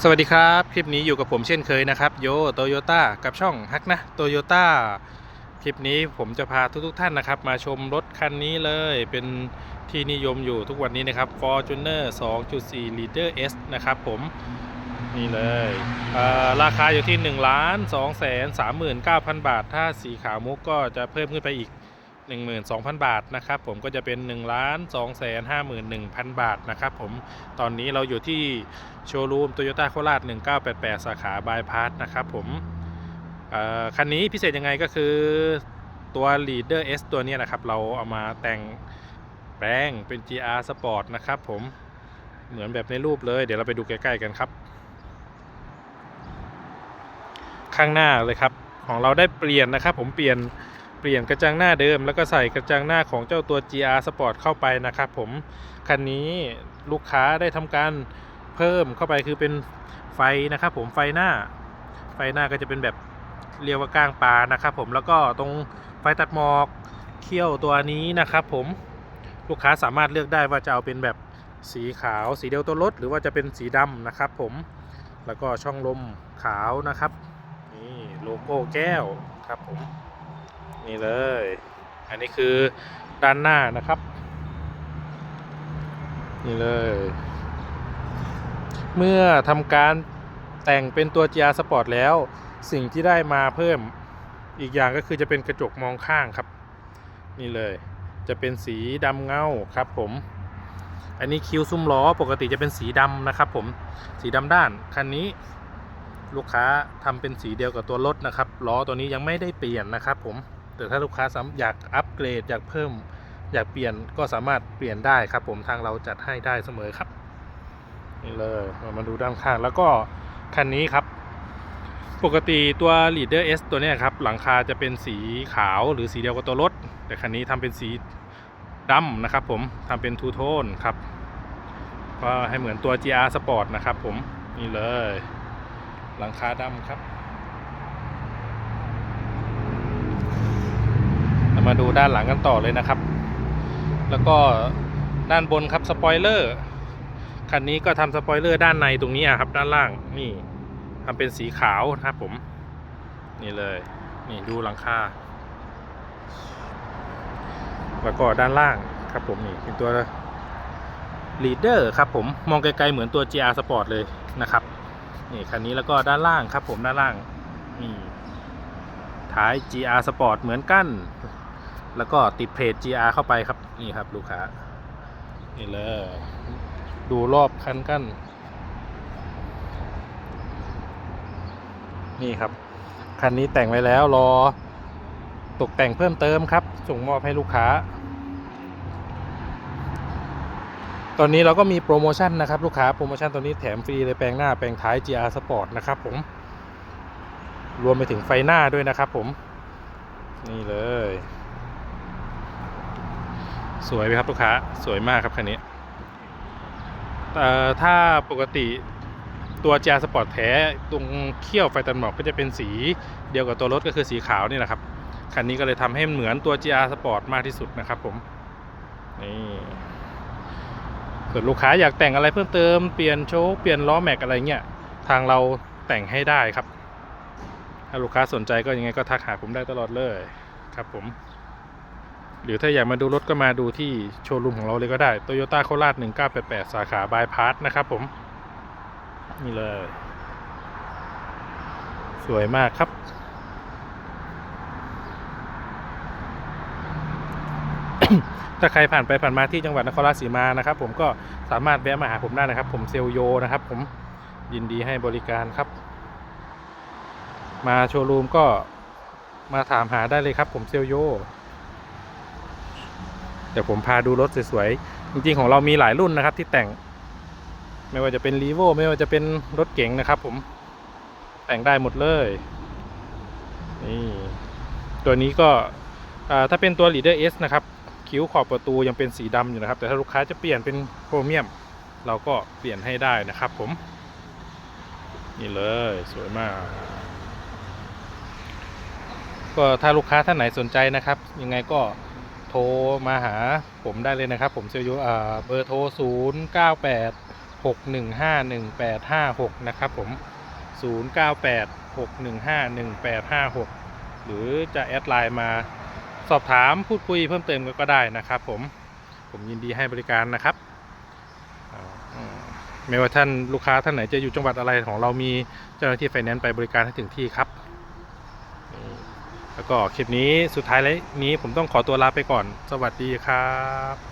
สวัสดีครับ คลิปนี้อยู่กับผมเช่นเคยนะครับ โยโตโยต้ากับช่องฮักนะโตโยต้าคลิปนี้ผมจะพาทุกๆท่านนะครับ มาชมรถคันนี้เลยเป็นที่นิยมอยู่ทุกวันนี้นะครับ Fortuner 2.4 Leader S นะครับผมนี่เลยเราคาอยู่ที่ 1 2 3 9 0 0 0 บาท ถ้าสีขาวมุกก็จะเพิ่มขึ้นไปอีก 12,000 บาทนะครับผมก็จะเป็น 1 2 5 1 0 0 0 บาทนะครับผมตอนนี้เราอยู่ที่โชว์รูมโตโยต้าโคราช1988 สาขาบายพาสนะครับผมคันนี้พิเศษยังไงก็คือตัว Leader S ตัวนี้นะครับ เราเอามาแต่งแปลงเป็น GR Sport นะครับผมเหมือนแบบในรูปเลย เดี๋ยวเราไปดูใกล้ๆกันครับ ข้างหน้าเลยครับ ของเราได้เปลี่ยนนะครับ ผมเปลี่ยน เปลี่ยนกระจังหน้าเดิม แล้วก็ใส่กระจังหน้าของเจ้าตัว GR Sport เข้าไปนะครับผม คันนี้ลูกค้าได้ทำการเพิ่มเข้าไปคือเป็นไฟนะครับผมไฟหน้า ไฟหน้าก็จะเป็นแบบเรียกว่าก้างปลานะครับผมแล้วก็ตรงไฟตัดหมอกเขี้ยวตัวนี้นะครับผมลูกค้าสามารถเลือกได้ว่าจะเอาเป็นแบบสีขาวสีเดียวตัวรถ หรือว่าจะเป็นสีดำนะครับผมแล้วก็ช่องลมขาวนะครับ นี่โลโก้แก้วครับผม นี่เลย อันนี้คือด้านหน้านะครับ นี่เลย เมื่อทำการแต่งเป็นตัว GR Sport แล้ว สิ่งที่ได้มาเพิ่มอีกอย่างก็คือจะเป็นกระจกมองข้างครับ นี่เลย จะเป็นสีดำเงาครับผม อันนี้คิ้วซุ้มล้อปกติจะเป็นสีดำนะครับผมสีดำด้านคันนี้ ลูกค้าทำเป็นสีเดียวกับตัวรถนะครับล้อตัวนี้ยังไม่ได้เปลี่ยนนะครับผมแต่ถ้าลูกค้าสามอยากอัปเกรดอยากเพิ่ม อยากเปลี่ยนก็สามารถเปลี่ยนได้ครับ ผมทางเราจัดให้ได้เสมอครับนี่เลยมามาดูด้านข้างแล้วก็คันนี้ครับ ปกติตัว Leader S ตัวนี้ครับหลังคาจะเป็นสีขาวหรือสีเดียวกับตัวรถ แต่คันนี้ทำเป็นสีดำนะครับ ผมทำเป็นทูโทนครับก็ให้เหมือนตัว GR Sport นะครับ ผมนี่เลย หลังคาดำครับเรามาดูด้านหลังกันต่อเลยนะครับ แล้วก็ด้านบนครับสปอยเลอร์คันนี้ก็ทำสปอยเลอร์ด้านในตรงนี้อะครับ ด้านล่างนี่ทำเป็นสีขาวนะครับผม นี่เลย นี่ดูหลังคาแล้วก็ด้านล่างครับผมนี่เป็นตัว leader ครับผมมองไกลๆเหมือนตัว GR Sport เลยนะครับ นี่คันนี้แล้วก็ด้านล่างครับ ผมด้านล่างนี่ท้าย GR Sport เหมือนกัน แล้วก็ติดเพจ GR เข้าไปครับนี่ครับลูกค้านี่เลยดูรอบคันกันนี่ครับ คันนี้แต่งไว้แล้วรอตกแต่งเพิ่มเติมครับ ส่งมอบให้ลูกค้า ตอนนี้เราก็มีโปรโมชั่นนะครับลูกค้าโปรโมชั่นตัวนี้แถมฟรีเลยแปลงหน้าแปลงท้าย GR Sport นะครับผม รวมไปถึงไฟหน้าด้วยนะครับผม นี่เลย สวยไหมครับลูกค้าสวยมากครับคันนี้เอ่ถ้าปกติตัว GR Sport แท้ตรงเขี้ยวไฟตัดหมอกก็จะเป็นสีเดียวกับตัวรถก็คือสีขาวนี่แหละครับคันนี้ก็เลยทำให้เหมือนตัว GR Sport มากที่สุดนะครับผม นี่ ส่วนลูกค้าอยากแต่งอะไรเพิ่มเติมเปลี่ยนโชคเปลี่ยนล้อแม็กอะไรเงี้ยทางเราแต่งให้ได้ครับ ถ้าลูกค้าสนใจก็ยังไงก็ทักหาผมได้ตลอดเลยครับผม หรือถ้าอยากมาดูรถก็มาดูที่โชว์รูมของเราเลยก็ได้ Toyota โคราช1988 สาขาบายพาสนะครับผม นี่เลย สวยมากครับ ถ้าใครผ่านไปผ่านมาที่จังหวัดนครราชสีมานะครับ ผมก็สามารถแวะมาหาผมได้นะครับ ผมเซลโยนะครับ ผมยินดีให้บริการครับ มาโชว์รูมก็มาถามหาได้เลยครับ ผมเซลโยเดี๋ยวผมพาดูรถสวยๆจริงๆของเรามีหลายรุ่นนะครับ ที่แต่ง ไม่ว่าจะเป็นรีโวไม่ว่าจะเป็นรถเก๋งนะครับ ผมแต่งได้หมดเลยนี่ตัวนี้ก็ถ้าเป็นตัว Leader S นะครับ คิ้วขอบประตูยังเป็นสีดำอยู่นะครับ แต่ถ้าลูกค้าจะเปลี่ยนเป็นโครเมียม เราก็เปลี่ยนให้ได้นะครับผม นี่เลยสวยมาก ก็ถ้าลูกค้าท่านไหนสนใจนะครับ ยังไงก็โทรมาหาผมได้เลยนะครับ ผมเซลยูอ่าเบอร์โทร 0 9 8 6151856 นะครับผม 0986151856 หรือจะแอดไลน์มา สอบถามพูดคุยเพิ่มเติมก็ได้นะครับ ผมผมยินดีให้บริการนะครับไม่ว่าท่านลูกค้าท่านไหนจะอยู่จังหวัดอะไรของเรามีเจ้าหน้าที่ไฟแนนซ์ไปบริการให้ถึงที่ครับ แล้วก็คลิปนี้สุดท้ายแล้วนี้ผมต้องขอตัวลาไปก่อน สวัสดีครับ